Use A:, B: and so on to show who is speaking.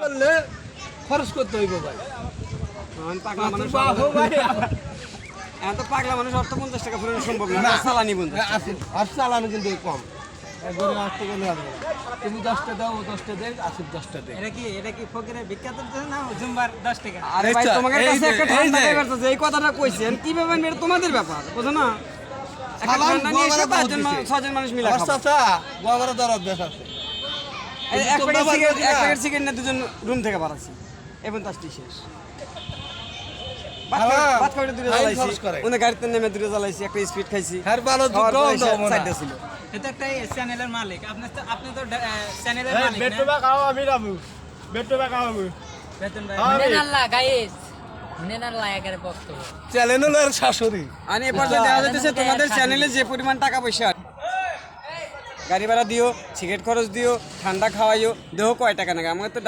A: করলে খরচ করতে হইব ভাই।
B: পাগলা মানুষ পাগলা অর্থ পঞ্চাশ টাকা ফুরানো সম্ভব না বন্ধু।
A: আর চালানো কিন্তু কম। একবারে আসতে গেলে হবে। তুমি দশটা দাও ও দশটা দেখ আসিফ দশটা দেখ
C: এটা কি এটা কি ফকিরের বিখ্যাত না জুম্বার দশ টাকা?
B: আরে ভাই
A: আচ্ছা,
B: তোমাকে
A: এই
B: কাছে একটা ঠান্ডা ব্যাপার আছে এই কথাটা কইছেন কি ব্যাপার এটা তোমাদের ব্যাপার? বুঝো না। একটা ঠান্ডা নিয়ে এসে পাঁচজন। ছজন মানুষ মিলে
A: গোয়াবারে দরদ বেশ আছে।
B: এক
A: তোমরা
B: প্যাকেট
A: বাদ
B: সিগারেট
A: দিলা।
B: এক প্যাকেট সিগারেট না দুজন রুম থেকে বাড়াচ্ছি এবং তাসটি শেষ। ভাত খাই- ভাত খাইতে দূরে জ্বালাইছি।
A: খরচ
B: গাড়িতে নেমে দূরে জ্বালাইছি একটা স্পিড খাইছি।
A: হ্যার ভালো
B: খাওয়ার
A: দুটো
B: পরে এসে
A: দাও
B: চারটে ছিল।
C: এটা একটা চ্যানেলের মালিক। আপনি তো আপনি তো চ্যানেলের মালিক
D: বেট্টো বা খাও আমি রাবু বেট্টো বা খাও আমি
C: বেতন ভাই।
D: আমি
E: নেনাল্লা গাইস। নেনাল্লা একের বক্তব্য।
A: চ্যানেলের শাশুড়ি।
B: আর এ তোমাদের চ্যানেলে যে পরিমাণ টাকা পয়সা গাড়ি ভাড়া দিও সিগারেট খরচ দিও ঠান্ডা খাওয়াইও দেহ কয় টাকা নাকি আমার তো